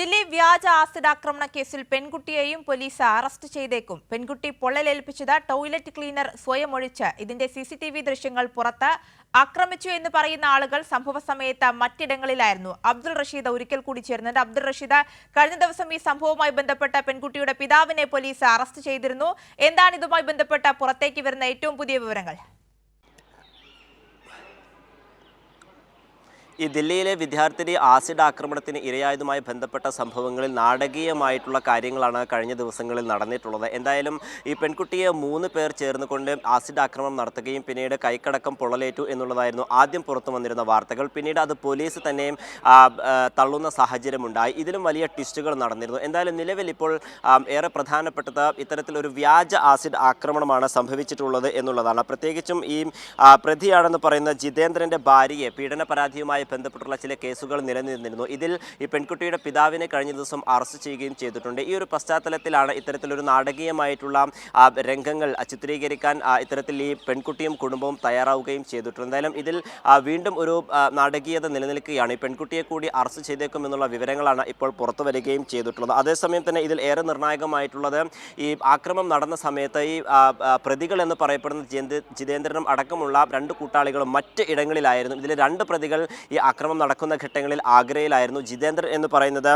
ദില്ലി വ്യാജ ആസിഡ് ആക്രമണ കേസിൽ പെൺകുട്ടിയെയും പോലീസ് അറസ്റ്റ് ചെയ്തേക്കും. പെൺകുട്ടി പൊള്ളലേൽപ്പിച്ചത് ടോയ്ലറ്റ് ക്ലീനർ സ്വയം ഒഴിച്ച്. ഇതിന്റെ സി സി ടി വി ദൃശ്യങ്ങൾ പുറത്ത് ആക്രമിച്ചു എന്ന് പറയുന്ന ആളുകൾ സംഭവ സമയത്ത് മറ്റിടങ്ങളിലായിരുന്നു. അബ്ദുൾ റഷീദ് ഒരിക്കൽ കൂടി ചേർന്നത് അബ്ദുൾ റഷീദ് കഴിഞ്ഞ ദിവസം ഈ സംഭവവുമായി ബന്ധപ്പെട്ട പെൺകുട്ടിയുടെ പിതാവിനെ പോലീസ് അറസ്റ്റ് ചെയ്തിരുന്നു. എന്താണ് ഇതുമായി ബന്ധപ്പെട്ട പുറത്തേക്ക് വരുന്ന ഏറ്റവും പുതിയ വിവരങ്ങൾ? ഈ ദില്ലിയിലെ വിദ്യാർത്ഥിനി ആസിഡ് ആക്രമണത്തിന് ഇരയായതുമായി ബന്ധപ്പെട്ട സംഭവങ്ങളിൽ നാടകീയമായിട്ടുള്ള കാര്യങ്ങളാണ് കഴിഞ്ഞ ദിവസങ്ങളിൽ നടന്നിട്ടുള്ളത്. എന്തായാലും ഈ പെൺകുട്ടിയെ മൂന്ന് പേർ ചേർന്നുകൊണ്ട് ആസിഡ് ആക്രമണം നടത്തുകയും പിന്നീട് കൈക്കടക്കം പൊള്ളലേറ്റു എന്നുള്ളതായിരുന്നു ആദ്യം പുറത്തു വന്നിരുന്ന വാർത്തകൾ. പിന്നീട് അത് പോലീസ് തന്നെയും തള്ളുന്ന സാഹചര്യമുണ്ടായി. ഇതിലും വലിയ ട്വിസ്റ്റുകൾ നടന്നിരുന്നു. എന്തായാലും നിലവിൽ ഇപ്പോൾ ഏറെ പ്രധാനപ്പെട്ടത് ഇത്തരത്തിലൊരു വ്യാജ ആസിഡ് ആക്രമണമാണ് സംഭവിച്ചിട്ടുള്ളത് എന്നുള്ളതാണ്. പ്രത്യേകിച്ചും ഈ പ്രതിയാണെന്ന് പറയുന്ന ജിതേന്ദ്രന്റെ ഭാര്യയെ പീഡന പരാതിയുമായി ബന്ധപ്പെട്ടുള്ള ചില കേസുകൾ നിലനിന്നിരുന്നു. ഇതിൽ ഈ പെൺകുട്ടിയുടെ പിതാവിനെ കഴിഞ്ഞ ദിവസം അറസ്റ്റ് ചെയ്യുകയും ചെയ്തിട്ടുണ്ട്. ഈ ഒരു പശ്ചാത്തലത്തിലാണ് ഇത്തരത്തിലൊരു നാടകീയമായിട്ടുള്ള രംഗങ്ങൾ ചിത്രീകരിക്കാൻ ഇത്തരത്തിൽ ഈ പെൺകുട്ടിയും കുടുംബവും തയ്യാറാവുകയും ചെയ്തിട്ടുണ്ട്. എന്തായാലും ഇതിൽ വീണ്ടും ഒരു നാടകീയത നിലനിൽക്കുകയാണ്. ഈ പെൺകുട്ടിയെ കൂടി അറസ്റ്റ് ചെയ്തേക്കുമെന്നുള്ള വിവരങ്ങളാണ് ഇപ്പോൾ പുറത്തു വരികയും ചെയ്തിട്ടുള്ളത്. അതേസമയം തന്നെ ഇതിൽ ഏറെ നിർണായകമായിട്ടുള്ളത് ഈ ആക്രമം നടന്ന സമയത്ത് ഈ പ്രതികൾ എന്ന് പറയപ്പെടുന്ന ജിതേന്ദ്രനും അടക്കമുള്ള രണ്ട് കൂട്ടാളികളും മറ്റ് ഇടങ്ങളിലായിരുന്നു. ഇതിൽ രണ്ട് പ്രതികൾ ഈ ആക്രമണം നടക്കുന്ന ഘട്ടങ്ങളിൽ ആഗ്രയിലായിരുന്നു ജിതേന്ദ്രൻ എന്ന് പറയുന്നത്.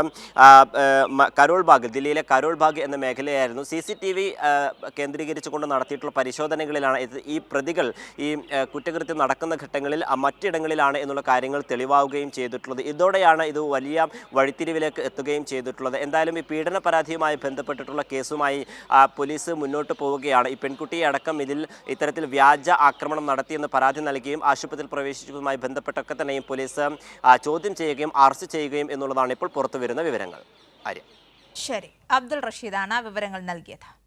കരോൾ ബാഗ് ദില്ലിയിലെ കരോൾ ബാഗ് എന്ന മേഖലയായിരുന്നു. സി സി ടി വി കേന്ദ്രീകരിച്ചുകൊണ്ട് നടത്തിയിട്ടുള്ള പരിശോധനകളിലാണ് ഈ പ്രതികൾ ഈ കുറ്റകൃത്യം നടക്കുന്ന ഘട്ടങ്ങളിൽ മറ്റിടങ്ങളിലാണ് എന്നുള്ള കാര്യങ്ങൾ തെളിവാവുകയും ചെയ്തിട്ടുള്ളത്. ഇതോടെയാണ് ഇത് വലിയ വഴിത്തിരിവിലേക്ക് എത്തുകയും ചെയ്തിട്ടുള്ളത്. എന്തായാലും ഈ പീഡന പരാതിയുമായി ബന്ധപ്പെട്ടിട്ടുള്ള കേസുമായി പോലീസ് മുന്നോട്ട് പോവുകയാണ്. ഈ പെൺകുട്ടിയെ അടക്കം ഇതിൽ ഇത്തരത്തിൽ വ്യാജ ആക്രമണം നടത്തിയെന്ന് പരാതി നൽകുകയും ആശുപത്രിയിൽ പ്രവേശിച്ചതുമായി ബന്ധപ്പെട്ടൊക്കെ തന്നെയും പോലീസ് ആ, ചോദ്യം ചെയ്യുകയും അറസ്റ്റ് ചെയ്യുകയും എന്നുള്ളതാണ് ഇപ്പോൾ പുറത്തുവരുന്ന വിവരങ്ങൾ. ആര്യ. ശരി. അബ്ദുൾ റഷീദാണ് വിവരങ്ങൾ നൽകിയത്.